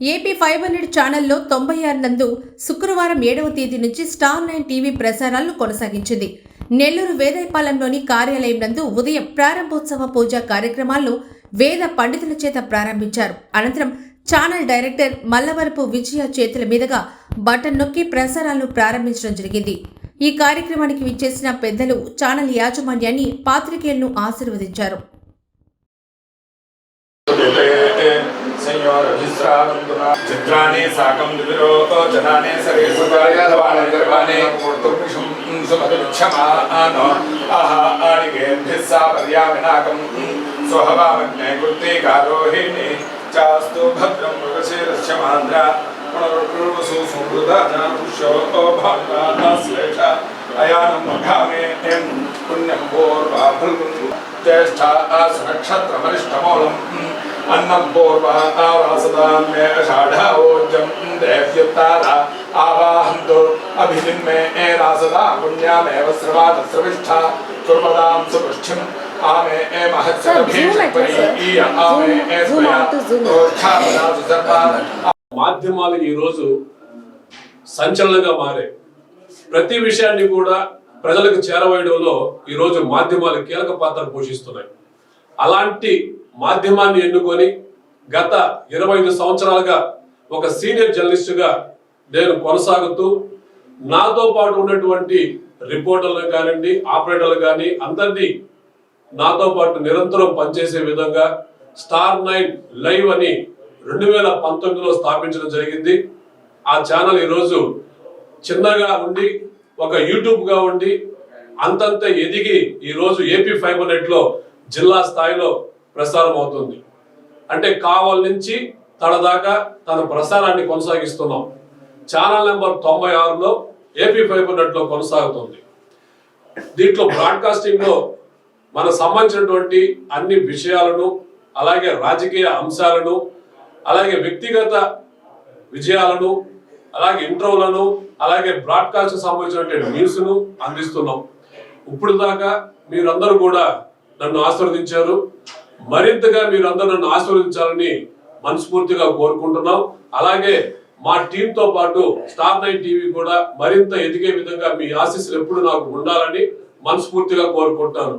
AP five hundred ఛానల్లో తొంభై ఆరు నందు శుక్రవారం ఏడవ తేదీ నుంచి స్టార్ నైన్ టీవీ ప్రసారాలను కొనసాగించింది. నెల్లూరు వేదాయపాలెంలోని కార్యాలయం నందు ఉదయం ప్రారంభోత్సవ పూజా కార్యక్రమాలను వేద పండితుల చేత ప్రారంభించారు. అనంతరం ఛానల్ డైరెక్టర్ మల్లవరపు విజయ చేతుల మీదుగా బటన్ నొక్కి ప్రసారాలను ప్రారంభించడం జరిగింది. ఈ కార్యక్రమానికి విచ్చేసిన పెద్దలు ఛానల్ యాజమాన్యాన్ని పాత్రికేయులను ఆశీర్వదించారు. చిత్రాన్ని సాకం దివిరో జనానే సరే సుమతిక్షమానో ఆహా ఆడిగేభ్యः సా పర్యామినాకం స్వహవామగ్నే కృత్తికారోహిణి చాస్తు భద్రం మృగశీరస్య మాంద్ర. పునరుర్వసు భాగాశ్లేష అయానం మఘామే పుణ్యం పూర్వాఫలం జ్యేష్ఠ సునక్షత్రమరిష్టమూలం అన్నం పూర్వ ఆవాసదామ్య షాఢోజం దేవ్యుత్తార ఆవాహంతు అభిజిన్మే రాసదా పుణ్యామేవ శ్రవాద శ్రవిష్ఠ కుర్మదాం సుపుష్ఠిం ఆమె ఏ మహత్సరభీషపరి ఈయ ఆమె ఏ స్వయాత్రోచ్ఛాపదాసు మాధ్యమాలు ఈరోజు సంచలనంగా మారాయి. ప్రతి విషయాన్ని కూడా ప్రజలకు చేరవేయడంలో ఈరోజు మాధ్యమాలు కీలక పాత్ర పోషిస్తున్నాయి. అలాంటి మాధ్యమాన్ని ఎన్నుకొని గత ఇరవై ఐదు సంవత్సరాలుగా ఒక సీనియర్ జర్నలిస్టుగా నేను కొనసాగుతూ నాతో పాటు ఉన్నటువంటి రిపోర్టర్లు కానివ్వండి ఆపరేటర్లు కానీ అందరినీ నాతో పాటు నిరంతరం పనిచేసే విధంగా స్టార్ నైన్ లైవ్ అని రెండు వేల పంతొమ్మిదిలో స్థాపించడం జరిగింది. ఆ ఛానల్ ఈరోజు చిన్నగా ఉండి ఒక యూట్యూబ్గా ఉండి అంతంత ఎదిగి ఈరోజు ఏపీ ఫైవ్ హండ్రెడ్లో జిల్లా స్థాయిలో ప్రసారం అవుతుంది అంటే కావల్ నుంచి తన దాకా తన ప్రసారాన్ని కొనసాగిస్తున్నాం. ఛానల్ నెంబర్ తొంభై ఆరులో ఏపీ ఫైబర్ నెట్లో కొనసాగుతుంది. దీంట్లో బ్రాడ్కాస్టింగ్లో మనకు సంబంధించినటువంటి అన్ని విషయాలను అలాగే రాజకీయ అంశాలను అలాగే వ్యక్తిగత విజయాలను అలాగే ఇంట్రోలను అలాగే బ్రాడ్కాస్ట్ సంబంధించినటువంటి న్యూస్ను అందిస్తున్నాం. ఇప్పుడు దాకా మీరందరూ కూడా నన్ను ఆశీర్వదించారు. మరింతగా మీరందరూ నన్ను ఆశీర్వదించాలని మనస్ఫూర్తిగా కోరుకుంటున్నాం. అలాగే మా టీంతో పాటు స్టార్ నైన్ టీవీ కూడా మరింత ఎదిగే విధంగా మీ ఆశీస్సులు ఎప్పుడు నాకు ఉండాలని మనస్ఫూర్తిగా కోరుకుంటాను.